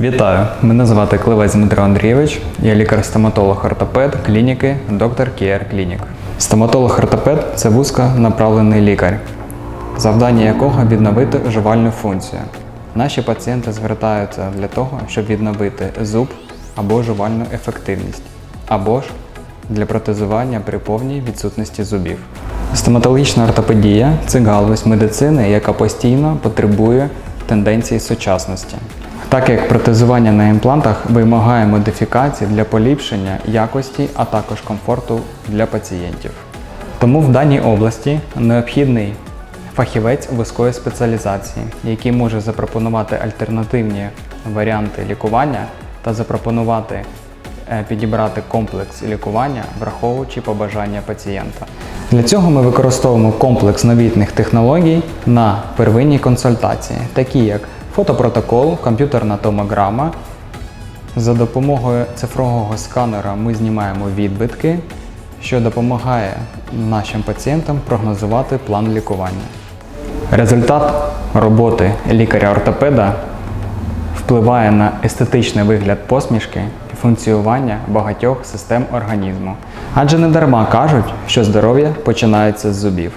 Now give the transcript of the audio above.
Вітаю! Мене звати Кливець Дмитро Андрійович. Я лікар-стоматолог-ортопед клініки Dr. Care Clinic. Стоматолог-ортопед це вузьконаправлений лікар, завдання якого відновити жувальну функцію. Наші пацієнти звертаються для того, щоб відновити зуб або жувальну ефективність, або ж для протезування при повній відсутності зубів. Стоматологічна ортопедія це галузь медицини, яка постійно потребує тенденцій сучасності. Так як протезування на імплантах вимагає модифікацій для поліпшення якості, а також комфорту для пацієнтів. Тому в даній області необхідний фахівець вузької спеціалізації, який може запропонувати альтернативні варіанти лікування та запропонувати е, підібрати комплекс лікування, враховуючи побажання пацієнта. Для цього ми використовуємо комплекс новітних технологій на первинній консультації, такі як фотопротокол, комп'ютерна томограма. За допомогою цифрового сканера ми знімаємо відбитки, що допомагає нашим пацієнтам прогнозувати план лікування. Результат роботи лікаря-ортопеда впливає на естетичний вигляд посмішки і функціонування багатьох систем організму. Адже не дарма кажуть, що здоров'я починається з зубів.